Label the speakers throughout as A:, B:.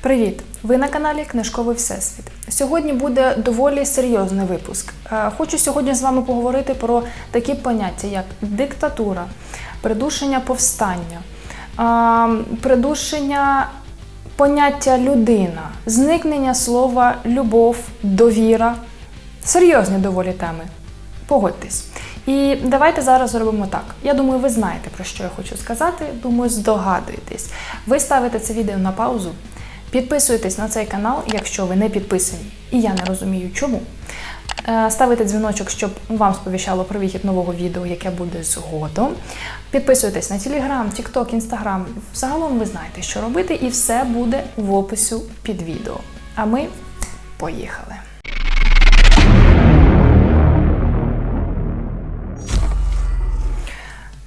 A: Привіт! Ви на каналі Книжковий Всесвіт. Сьогодні буде доволі серйозний випуск. Е, Хочу сьогодні з вами поговорити про такі поняття, як диктатура, придушення повстання, е, придушення поняття людина, зникнення слова любов, довіра. Серйозні доволі теми. Погодьтесь. І давайте зараз зробимо так. Я думаю, ви знаєте, про що я хочу сказати. Думаю, здогадуєтесь. Ви ставите це відео на паузу, підписуєтесь на цей канал, якщо ви не підписані, і я не розумію чому. Е, Ставите дзвіночок, щоб вам сповіщало про вихід нового відео, яке буде згодом. Підписуйтесь на Телеграм, Тікток, Інстаграм. Загалом ви знаєте, що робити, і все буде в опису під відео. А ми поїхали.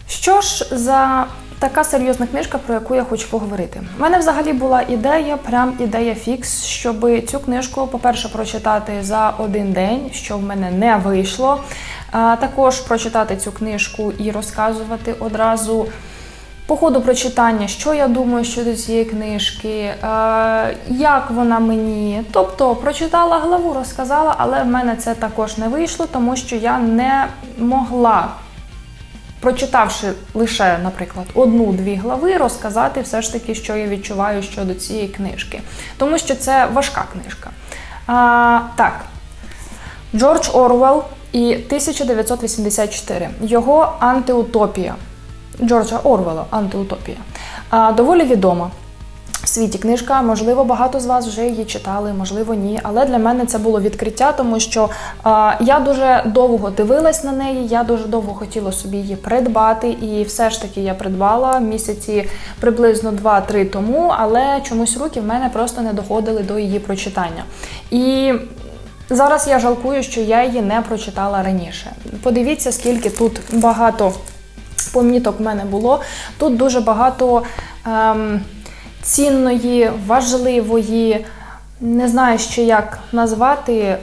A: Що ж за така серйозна книжка, про яку я хочу поговорити? У мене взагалі була ідея, прям ідея фікс, щоб цю книжку, по-перше, прочитати за один день, що в мене не вийшло. А також прочитати цю книжку і розказувати одразу. По ходу прочитання, що я думаю щодо цієї книжки, як вона мені. Тобто прочитала главу, розказала, але в мене це також не вийшло, тому що я не могла прочитавши лише, наприклад, одну-дві глави, розказати все ж таки, що я відчуваю щодо цієї книжки. Тому що це важка книжка. А, так, Джордж Орвелл і 1984. Його антиутопія. Джорджа Орвелла антиутопія. А, доволі відома. Світі книжка, можливо, багато з вас вже її читали, можливо, ні. Але для мене це було відкриття, тому що е, я дуже довго дивилась на неї, я дуже довго хотіла собі її придбати, і все ж таки я придбала місяці приблизно 2-3 тому, але чомусь руки в мене просто не доходили до її прочитання. І зараз я жалкую, що я її не прочитала раніше. Подивіться, скільки тут багато поміток в мене було. Тут дуже багато. Ем, цінної, важливої, не знаю ще як назвати.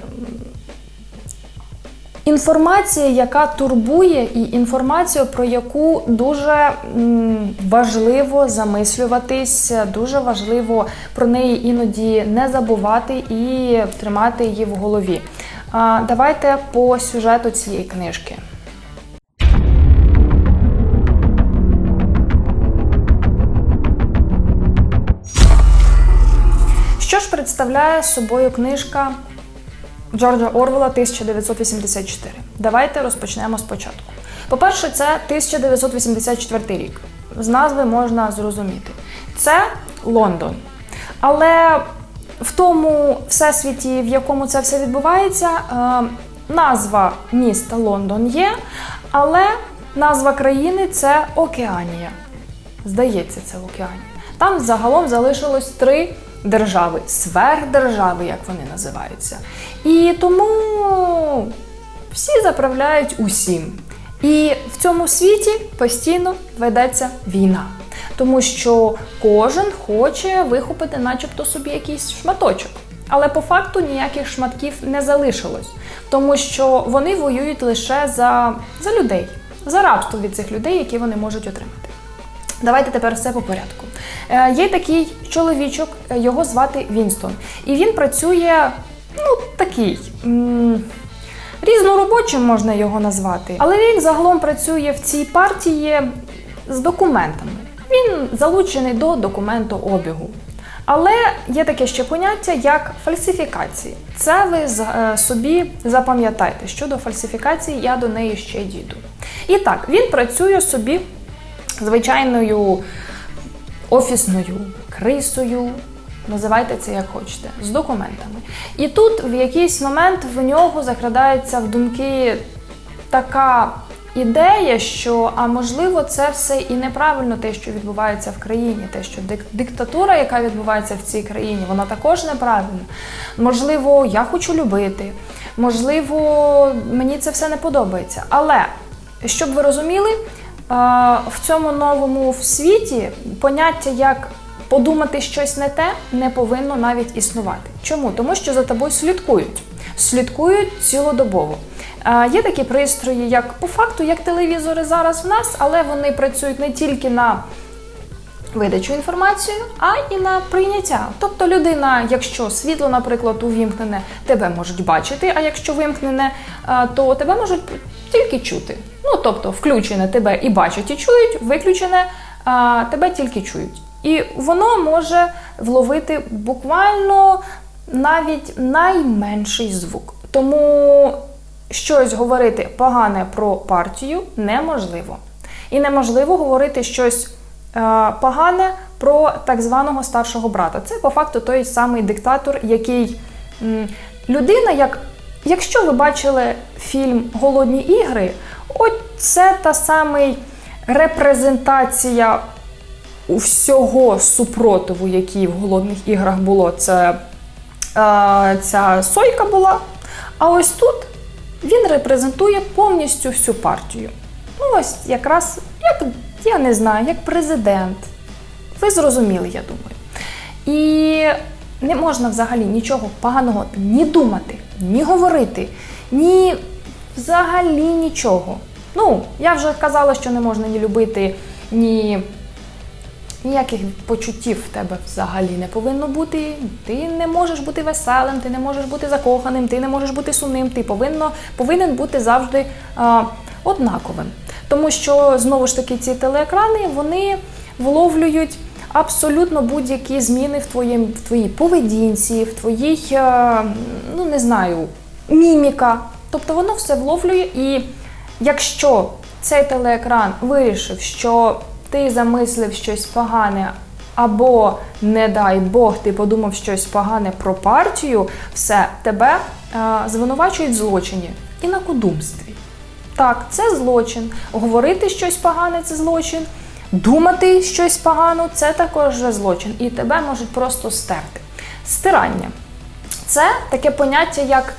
A: Інформація, яка турбує, і інформацію, про яку дуже важливо замислюватись, дуже важливо про неї іноді не забувати і тримати її в голові. Давайте по сюжету цієї книжки. Представляє собою книжка Джорджа Орвела 1984? Давайте розпочнемо спочатку. По-перше, це 1984 рік. З назви можна зрозуміти. Це Лондон. Але в тому всесвіті, в якому це все відбувається, е, назва міста Лондон є, але назва країни це Океанія. Здається, це Океанія. Там загалом залишилось три держави, сверхдержави, як вони називаються. І тому всі заправляють усім. І в цьому світі постійно ведеться війна. Тому що кожен хоче вихопити, начебто, собі якийсь шматочок. Але по факту ніяких шматків не залишилось, тому що вони воюють лише за, за людей, за рабство від цих людей, які вони можуть отримати. Давайте тепер все по порядку. Е, є такий чоловічок, е, його звати Вінстон. І він працює, ну, такий. Різноробочим можна його назвати, але він загалом працює в цій партії з документами. Він залучений до документообігу. Але є таке ще поняття, як фальсифікації. Це ви е, собі запам'ятайте. Щодо фальсифікації, я до неї ще дійду. І так, він працює собі звичайною офісною крисою. Називайте це як хочете, з документами. І тут в якийсь момент в нього закрадається в думки така ідея, що а можливо це все і неправильно те, що відбувається в країні, те, що дик- диктатура, яка відбувається в цій країні, вона також неправильна. Можливо, я хочу любити, можливо, мені це все не подобається. Але щоб ви розуміли, в цьому новому світі поняття як подумати щось не те не повинно навіть існувати. Чому? Тому що за тобою слідкують. Слідкують цілодобово. Є такі пристрої, як по факту, як телевізори зараз в нас, але вони працюють не тільки на видачу інформації, а і на прийняття. Тобто людина, якщо світло, наприклад, увімкнене, тебе можуть бачити, а якщо вимкнене, то тебе можуть тільки чути. Ну тобто, включене тебе і бачать, і чують, виключене а, тебе тільки чують. І воно може вловити буквально навіть найменший звук. Тому щось говорити погане про партію неможливо. І неможливо говорити щось е, погане про так званого старшого брата. Це по факту той самий диктатор, який м, людина, як якщо ви бачили фільм Голодні ігри, от це та самий репрезентація всього супротиву, який в голодних іграх було. Це е, ця сойка була. А ось тут він репрезентує повністю всю партію. Ну, ось якраз, як, я не знаю, як президент. Ви зрозуміли, я думаю. І не можна взагалі нічого поганого ні думати, ні говорити, ні взагалі нічого. Ну, я вже казала, що не можна ні любити, ні ніяких почуттів в тебе взагалі не повинно бути. Ти не можеш бути веселим, ти не можеш бути закоханим, ти не можеш бути сумним. Ти повинно, повинен бути завжди а, однаковим. Тому що знову ж таки ці телеекрани вони вловлюють абсолютно будь-які зміни в, твоїм, в твоїй поведінці, в твоїй, е, ну не знаю, міміка. Тобто воно все вловлює, і якщо цей телеекран вирішив, що ти замислив щось погане, або, не дай Бог, ти подумав щось погане про партію, все, тебе е, звинувачують в злочині і на кудумстві. Так, це злочин. Говорити щось погане це злочин. Думати щось погане це також вже злочин. І тебе можуть просто стерти. Стирання це таке поняття, як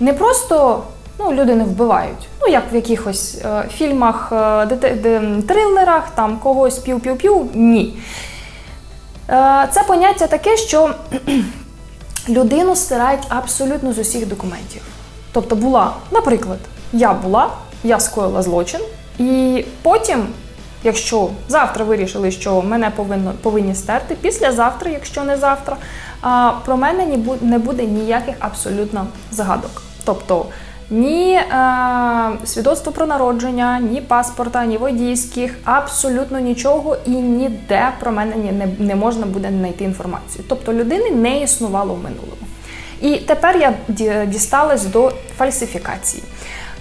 A: не просто ну, люди не вбивають. Ну, як в якихось е, фільмах, е, трилерах, там когось пів-пів-пів. Ні. Е, це поняття таке, що людину стирають абсолютно з усіх документів. Тобто була, наприклад, я була, я скоїла злочин, і потім, якщо завтра вирішили, що мене повинно, повинні стерти, післязавтра, якщо не завтра, про мене не буде ніяких абсолютно згадок. Тобто ні е, свідоцтво про народження, ні паспорта, ні водійських, абсолютно нічого і ніде про мене не, не можна буде знайти інформацію. Тобто людини не існувало в минулому. І тепер я дісталась до фальсифікації.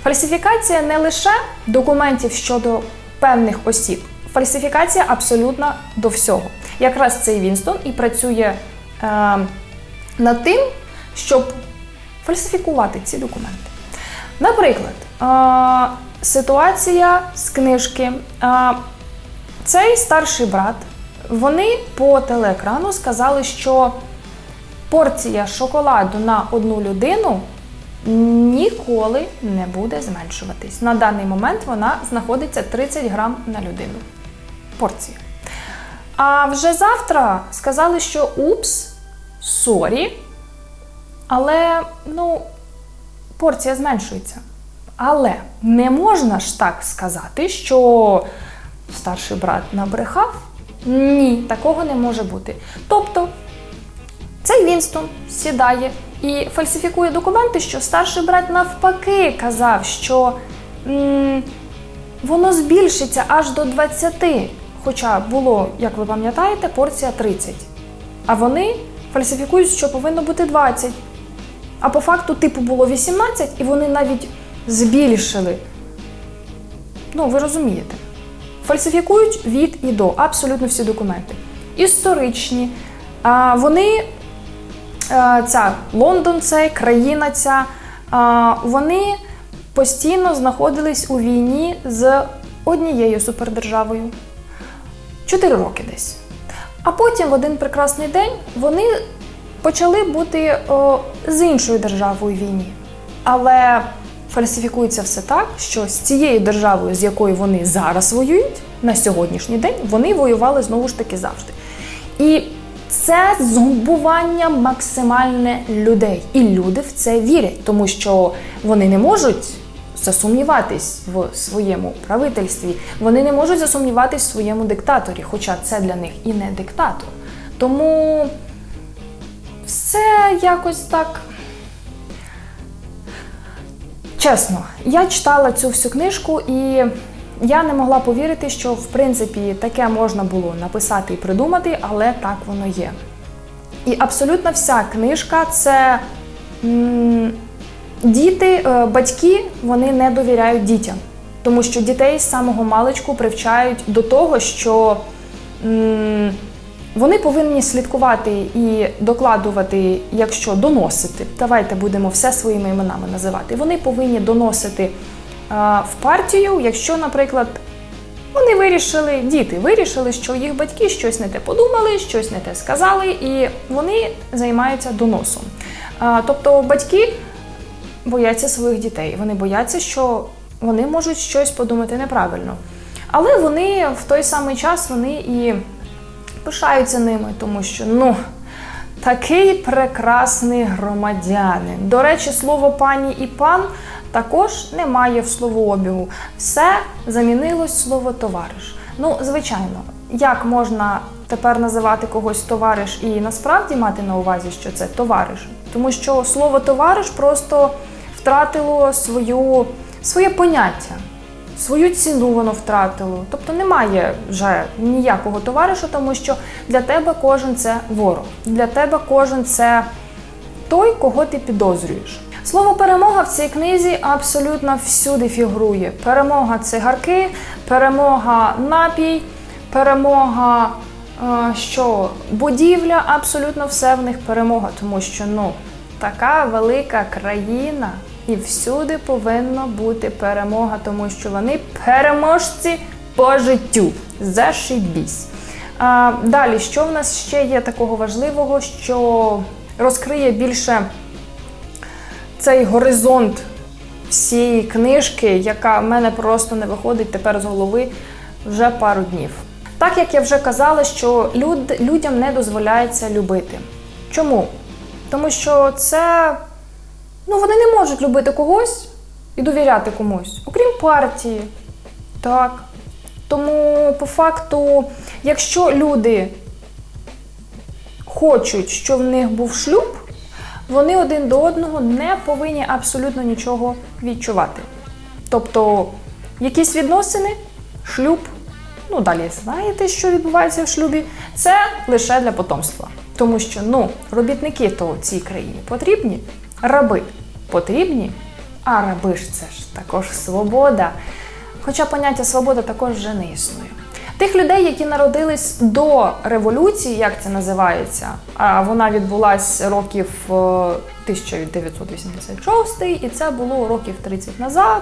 A: Фальсифікація не лише документів щодо певних осіб, фальсифікація абсолютно до всього. Якраз цей Вінстон і працює е, над тим, щоб фальсифікувати ці документи. Наприклад, е, ситуація з книжки. Е, цей старший брат, вони по телеекрану сказали, що порція шоколаду на одну людину ніколи не буде зменшуватись. На даний момент вона знаходиться 30 грам на людину. Порція. А вже завтра сказали, що упс, сорі, але ну, порція зменшується. Але не можна ж так сказати, що старший брат набрехав. Ні, такого не може бути. Тобто, цей Вінстон сідає і фальсифікує документи, що старший брат навпаки казав, що м, воно збільшиться аж до 20. Хоча було, як ви пам'ятаєте, порція 30. А вони фальсифікують, що повинно бути 20. А по факту, типу, було 18, і вони навіть збільшили. Ну, ви розумієте. Фальсифікують від і до абсолютно всі документи. Історичні. Вони, ця Лондон, цей, країна ця, вони постійно знаходились у війні з однією супердержавою. Чотири роки десь. А потім в один прекрасний день вони почали бути о, з іншою державою в війні. Але фальсифікується все так, що з цією державою, з якою вони зараз воюють, на сьогоднішній день вони воювали знову ж таки завжди. І це згубування максимальне людей. І люди в це вірять, тому що вони не можуть засумніватись в своєму правительстві. Вони не можуть засумніватись в своєму диктаторі, хоча це для них і не диктатор. Тому все якось так. Чесно, я читала цю всю книжку і я не могла повірити, що в принципі таке можна було написати і придумати, але так воно є. І абсолютно вся книжка це м, діти, е, батьки вони не довіряють дітям, тому що дітей з самого маличку привчають до того, що м, вони повинні слідкувати і докладувати, якщо доносити. Давайте будемо все своїми іменами називати. Вони повинні доносити в партію, якщо, наприклад, вони вирішили, діти вирішили, що їх батьки щось не те подумали, щось не те сказали, і вони займаються доносом. Тобто батьки бояться своїх дітей. Вони бояться, що вони можуть щось подумати неправильно. Але вони в той самий час вони і пишаються ними, тому що ну. Такий прекрасний громадянин. До речі, слово пані і пан також немає в словообігу. Все замінилось слово товариш. Ну, звичайно, як можна тепер називати когось товариш і насправді мати на увазі, що це товариш? Тому що слово товариш просто втратило свою, своє поняття. Свою ціну воно втратило. Тобто немає вже ніякого товариша, тому що для тебе кожен це ворог. Для тебе кожен це той, кого ти підозрюєш. Слово перемога в цій книзі абсолютно всюди фігурує. Перемога цигарки, перемога напій, перемога е, що будівля, абсолютно все в них перемога, тому що ну така велика країна. І всюди повинна бути перемога, тому що вони переможці по життю. Зашибісь. А, далі, що в нас ще є такого важливого, що розкриє більше цей горизонт всієї книжки, яка в мене просто не виходить тепер з голови вже пару днів. Так як я вже казала, що люд, людям не дозволяється любити. Чому? Тому що це ну, вони не можуть любити когось і довіряти комусь, окрім партії. Так. Тому, по факту, якщо люди хочуть, щоб в них був шлюб, вони один до одного не повинні абсолютно нічого відчувати. Тобто, якісь відносини, шлюб, ну далі знаєте, що відбувається в шлюбі, це лише для потомства. Тому що ну, робітники то в цій країні потрібні, раби потрібні, а раби ж це ж також свобода. Хоча поняття свобода також вже не існує. Тих людей, які народились до революції, як це називається, а вона відбулася років е, 1986, і це було років 30 назад.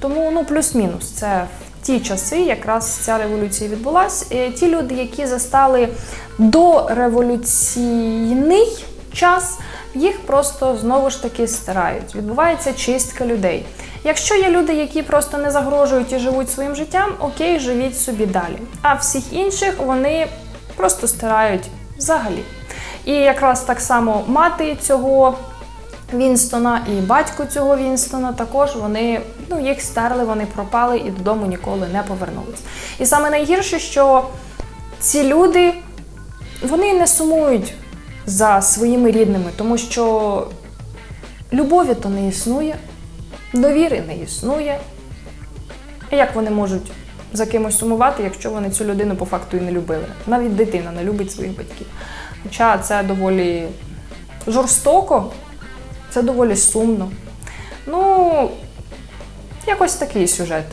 A: Тому ну плюс-мінус. Це в ті часи якраз ця революція відбулася. І Ті люди, які застали дореволюційний час, їх просто знову ж таки стирають. Відбувається чистка людей. Якщо є люди, які просто не загрожують і живуть своїм життям, окей, живіть собі далі. А всіх інших вони просто стирають взагалі. І якраз так само мати цього Вінстона і батько цього Вінстона також вони ну, їх стерли, вони пропали і додому ніколи не повернулись. І саме найгірше, що ці люди вони не сумують за своїми рідними, тому що любові то не існує, довіри не існує. Як вони можуть за кимось сумувати, якщо вони цю людину по факту і не любили? Навіть дитина не любить своїх батьків. Хоча це доволі жорстоко, це доволі сумно. Ну, якось такий сюжет.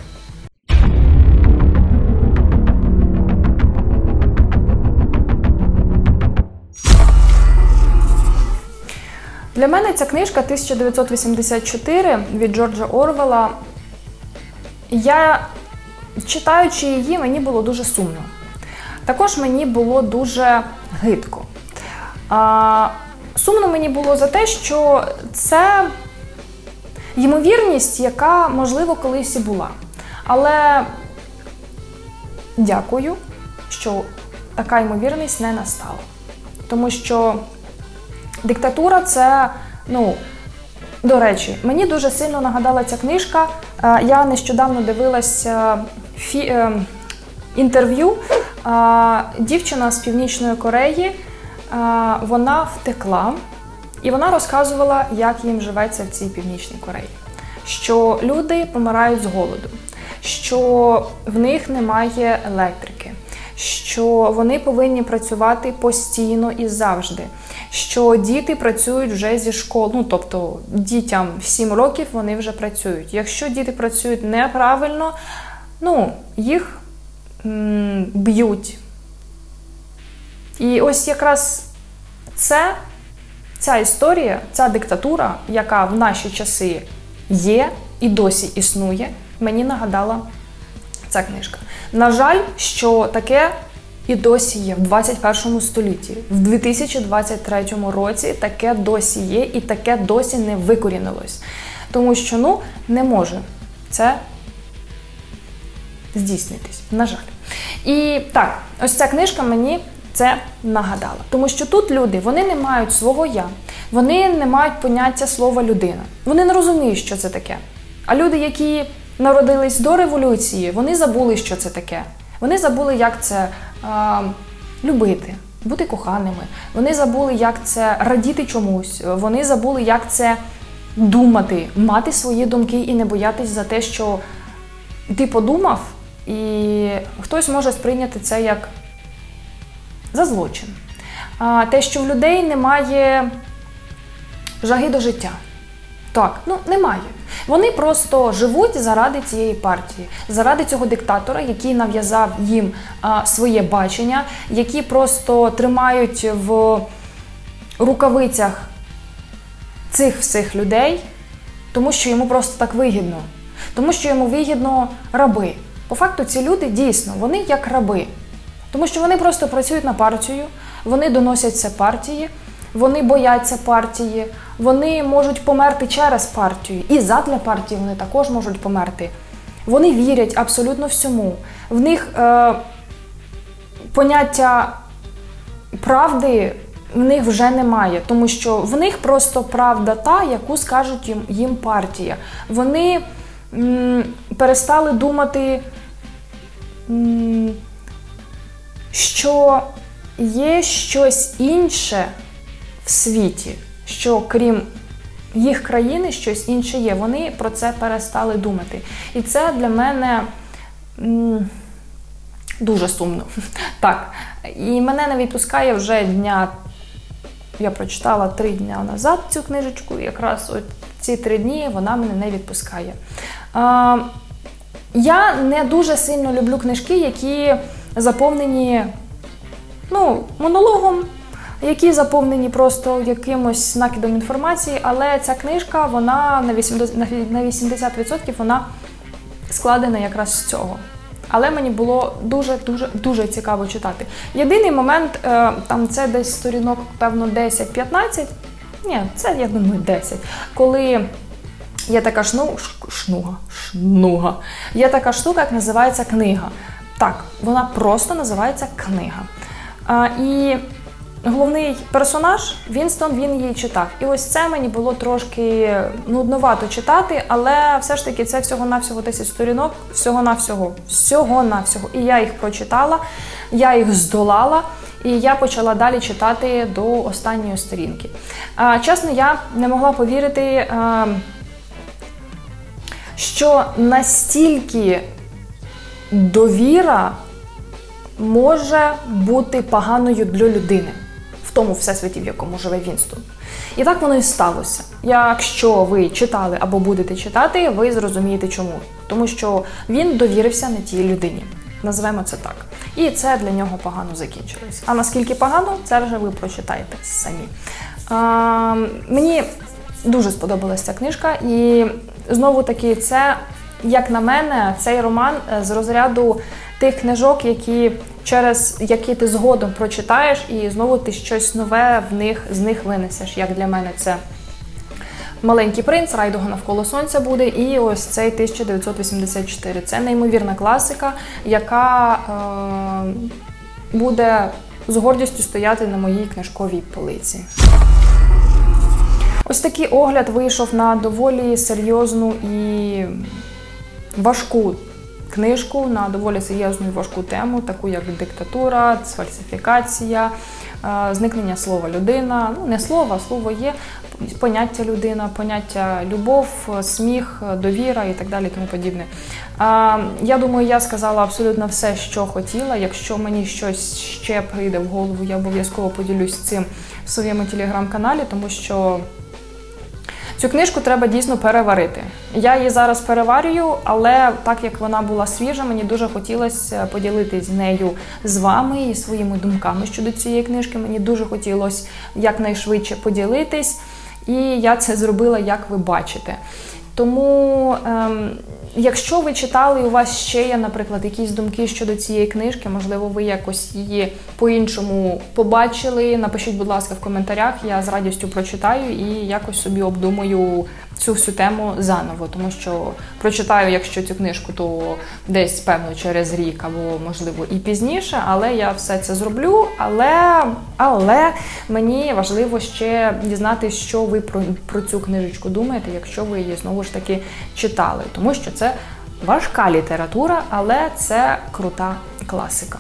A: Для мене ця книжка 1984 від Джорджа Орвела. Я, читаючи її, мені було дуже сумно. Також мені було дуже гидко. А, сумно мені було за те, що це ймовірність, яка, можливо, колись і була. Але дякую, що така ймовірність не настала. Тому що диктатура це, ну, до речі, мені дуже сильно нагадала ця книжка Е, Я нещодавно дивилася фі... е, інтерв'ю. Е, Дівчина з Північної Кореї е, вона втекла і вона розказувала, як їм живеться в цій північній Кореї. Що люди помирають з голоду, що в них немає електрики, що вони повинні працювати постійно і завжди. Що діти працюють вже зі школи, ну тобто дітям 7 років вони вже працюють. Якщо діти працюють неправильно, ну їх м, б'ють. І ось якраз це ця історія, ця диктатура, яка в наші часи є і досі існує, мені нагадала ця книжка. На жаль, що таке і досі є в 21 столітті, в 2023 році таке досі є, і таке досі не викорінилось. Тому що ну не може це здійснитись, на жаль. І так, ось ця книжка мені це нагадала. Тому що тут люди вони не мають свого я, вони не мають поняття слова людина. Вони не розуміють, що це таке. А люди, які народились до революції, вони забули, що це таке. Вони забули, як це любити, бути коханими. Вони забули, як це радіти чомусь. Вони забули, як це думати, мати свої думки і не боятись за те, що ти подумав, і хтось може сприйняти це як за злочин. Те, що в людей немає жаги до життя. Так, ну немає. Вони просто живуть заради цієї партії, заради цього диктатора, який нав'язав їм а, своє бачення, які просто тримають в рукавицях цих всіх людей, тому що йому просто так вигідно, тому що йому вигідно раби. По факту, ці люди дійсно вони як раби, тому що вони просто працюють на партію, вони доносять це партії, вони бояться партії, вони можуть померти через партію, і задля партії вони також можуть померти. Вони вірять абсолютно всьому. В них е, поняття правди в них вже немає, тому що в них просто правда та, яку скажуть їм, їм партія. Вони м, перестали думати, м, що є щось інше в світі, що крім їх країни щось інше є. Вони про це перестали думати. І це для мене. м, Дуже сумно. Так. І мене не відпускає вже дня. Я прочитала три дня назад цю книжечку, і якраз от ці три дні вона мене не відпускає. А, я не дуже сильно люблю книжки, які заповнені ну, монологом, які заповнені просто якимось накидом інформації, але ця книжка, вона на 80%, 80% вона складена якраз з цього. Але мені було дуже дуже дуже цікаво читати. Єдиний момент, е, там це десь сторінок, певно, 10-15. Ні, це я думаю 10. Коли є така шну, шнуга, шнуга. Є така штука, як називається книга. Так, вона просто називається книга. А, і головний персонаж Вінстон він її читав. І ось це мені було трошки нудновато читати, але все ж таки це всього-навсього 10 сторінок, всього-навсього, всього-навсього. І я їх прочитала, я їх здолала. І я почала далі читати до останньої сторінки. Чесно, я не могла повірити, що настільки довіра може бути поганою для людини тому всесвіті, в якому живе Вінстон. І так воно і сталося. Якщо ви читали або будете читати, ви зрозумієте чому. Тому що він довірився не тій людині. Називаємо це так. І це для нього погано закінчилось. А наскільки погано, це вже ви прочитаєте самі. А, мені дуже сподобалася ця книжка, і знову таки, це, як на мене, цей роман е, з розряду тих книжок, які через які ти згодом прочитаєш, і знову ти щось нове в них з них винесеш. Як для мене це Маленький принц, райдуга навколо сонця буде, і ось цей 1984. Це неймовірна класика, яка е, буде з гордістю стояти на моїй книжковій полиці. Ось такий огляд вийшов на доволі серйозну і важку книжку на доволі серйозну і важку тему, таку як диктатура, фальсифікація, е, зникнення слова людина. Ну, не слова, слово є, поняття людина, поняття любов, сміх, довіра і так далі, тому подібне. Я думаю, я сказала абсолютно все, що хотіла. Якщо мені щось ще прийде в голову, я обов'язково поділюсь цим в своєму телеграм-каналі, тому що Цю книжку треба дійсно переварити. Я її зараз переварюю, але так як вона була свіжа, мені дуже хотілося поділитись нею з вами і своїми думками щодо цієї книжки. Мені дуже хотілося якнайшвидше поділитись, і я це зробила, як ви бачите. Тому, ем, якщо ви читали, і у вас ще є, наприклад, якісь думки щодо цієї книжки, можливо, ви якось її по-іншому побачили. Напишіть, будь ласка, в коментарях. Я з радістю прочитаю і якось собі обдумаю цю всю тему заново, тому що прочитаю, якщо цю книжку, то десь певно через рік або можливо і пізніше. Але я все це зроблю. Але, але мені важливо ще дізнатися, що ви про, про цю книжечку думаєте, якщо ви її знову ж таки читали, тому що це важка література, але це крута класика.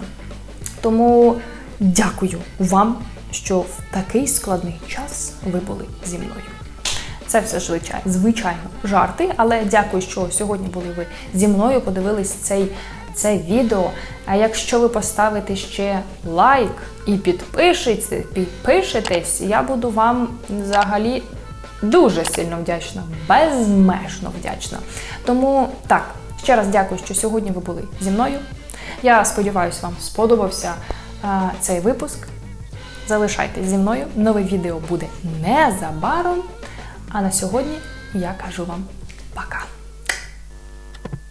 A: Тому дякую вам, що в такий складний час ви були зі мною. Це все звичайно, звичайно, жарти, але дякую, що сьогодні були ви зі мною, подивились цей, це відео. А якщо ви поставите ще лайк і підпишетесь, підпишетесь, я буду вам взагалі дуже сильно вдячна, безмежно вдячна. Тому так, ще раз дякую, що сьогодні ви були зі мною. Я сподіваюся, вам сподобався а, цей випуск. Залишайтесь зі мною. Нове відео буде незабаром. А на сьогодні я кажу вам пока.